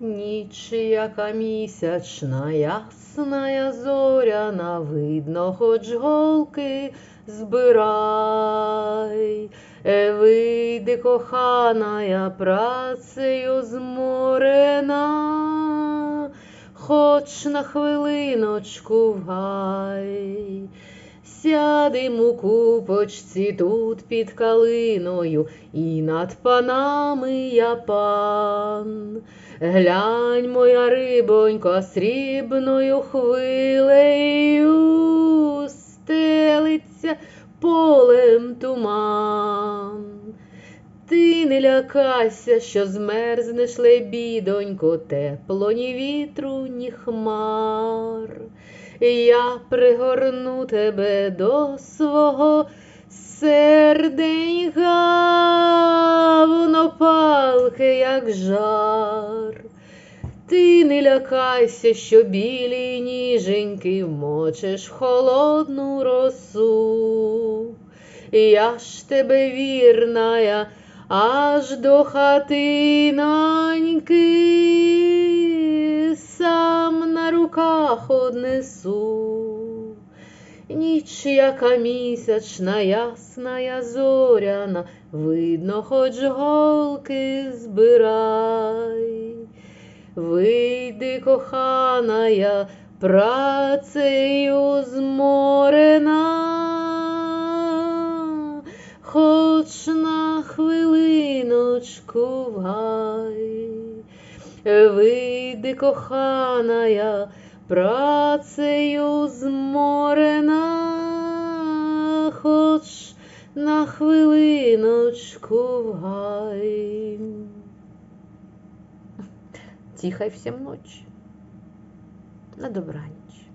Ніч, яка місячна, ясна зоряна, видно, хоч голки збирай. Е, Вийди, коханая, працею зморена, хоч на хвилиночку в гай. Сядем у купочці тут під калиною, і над панами я пан. Глянь, моя рибонько, срібною хвилею стелиться полем туман. Ти не лякайся, що змерзнеш лебідонько, тепло ні вітру, ні хмар. Я пригорну тебе до свого серденька, воно палке, як жар. Ти не лякайся, що білі ніженьки вмочиш в холодну росу. Я ж тебе вірная, аж до хатиноньки сам на руках однесу. Ніч, яка місячна, ясна зоряна, видно, хоч голки збирай. Вийди, коханая, працею зморена, хоч на хвилиночку в гай. Вийди, коханая, працею зморена, хоч на хвилиночку в гай. Тихой всем ночи. На добраніч.